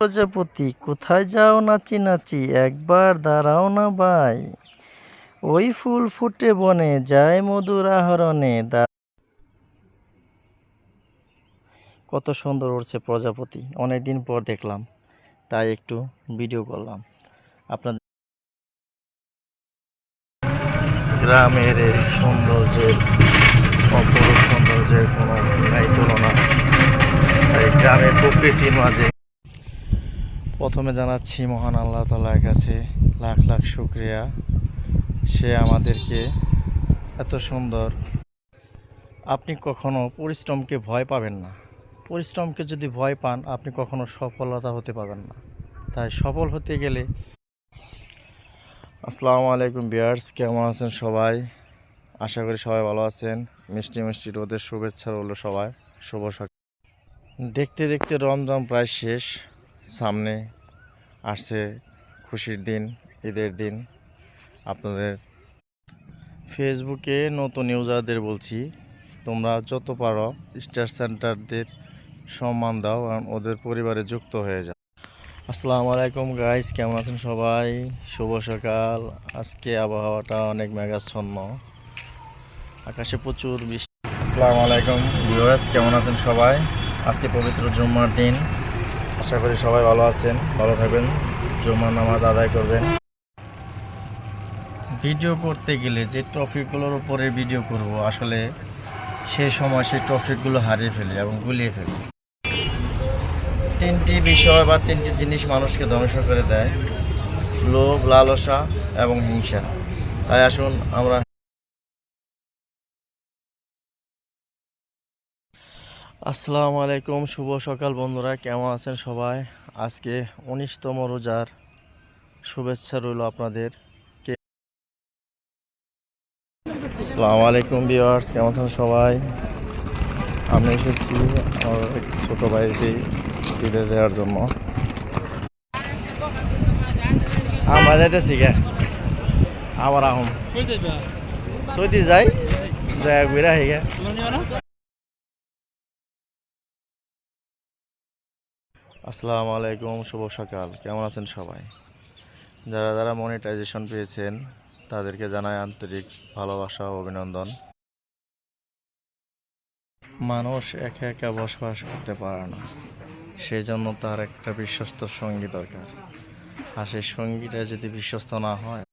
প্রজাপতি, কোথায় যাও নাচি নাচি, একবার দাঁড়াও না ভাই। ওই ফুল ফুটে বনে, যায় মধুর আহরণে কত সুন্দর উঠছে প্রজাপতি, অনেকদিন পর দেখলাম, তাই একটু ভিডিও করলাম। আপনাদের গ্রামের এই সৌন্দর্যের, অপরূপ সৌন্দর্যের কোনো নাই তুলনা। তাই গ্রামের প্রকৃতির মাঝে প্রথমে জানাচ্ছি, মহান আল্লাহ তালার কাছে লাখ লাখ শুক্রিয়া। সে আমাদেরকে এত সুন্দর। আপনি কখনো পরিশ্রমকে ভয় পাবেন না। পরিশ্রমকে যদি ভয় পান, আপনি কখনো সফলতা হতে পারবেন না। তাই সফল হতে গেলে আসসালামু আলাইকুম বিয়ার্স কেমন আছেন সবাই? আশা করি সবাই ভালো আছেন। মিষ্টি মিষ্টি রোদের শুভেচ্ছা রইল সবাই শুভ সকাল। দেখতে দেখতে রমজান প্রায় শেষ। সামনে আসছে খুশির দিন, ঈদের দিন। আপনাদের ফেসবুকে নতুন ইউজারদের বলছি, তোমরা যত পারো স্টার সেন্টারদের সম্মান দাও কারণ ওদের পরিবারে যুক্ত হয়ে যাও। আসসালামু আলাইকুম গাইস কেমন আছেন সবাই? শুভ সকাল। আজকে আবহাওয়াটা অনেক মেঘাচ্ছন্ন। আকাশে প্রচুর বৃষ্টি। আসসালামু আলাইকুম ভিউয়ার্স কেমন আছেন সবাই? আজকে পবিত্র জুম্মার দিন। আশা করি সবাই ভালো আছেন। ভালো থাকবেন। জুম্মার নামাজ আদায় করবেন। ভিডিও করতে গেলে যে টপিকগুলোর উপরে ভিডিও করব, আসলে সে সময় সেই টপিকগুলো হারিয়ে ফেলি এবং গুলিয়ে ফেলি। তিনটি বিষয় বা তিনটি জিনিস মানুষকে ধ্বংস করে দেয়। লোভ, লালসা এবং হিংসা। তাই আসুন আমরা আসসালামু আলাইকুম শুভ সকাল বন্ধুরা কেমন আছেন সবাই? আজকে উনিশতম রোজার শুভেচ্ছা রইল আপনাদের। কে- আসসালামু আলাইকুম বিয়ার্স কেমন আছেন সবাই? আমি এসেছি আমার ছোটো ভাইকে ঈদে দেওয়ার জন্য। আমরা যাইতেছি গে। আবার আহম। সৌদি যাই যাই ঘুরে আহি আসসালামু আলাইকুম, শুভ সকাল। কেমন আছেন সবাই? যারা যারা মনিটাইজেশন পেয়েছেন, তাদেরকে জানায় আন্তরিক ভালোবাসা ও অভিনন্দন। মানুষ একা একা বসবাস করতে পারে না। সেই জন্য তার একটা বিশ্বস্ত সঙ্গী দরকার। আর সেই সঙ্গীটা যদি বিশ্বস্ত না হয়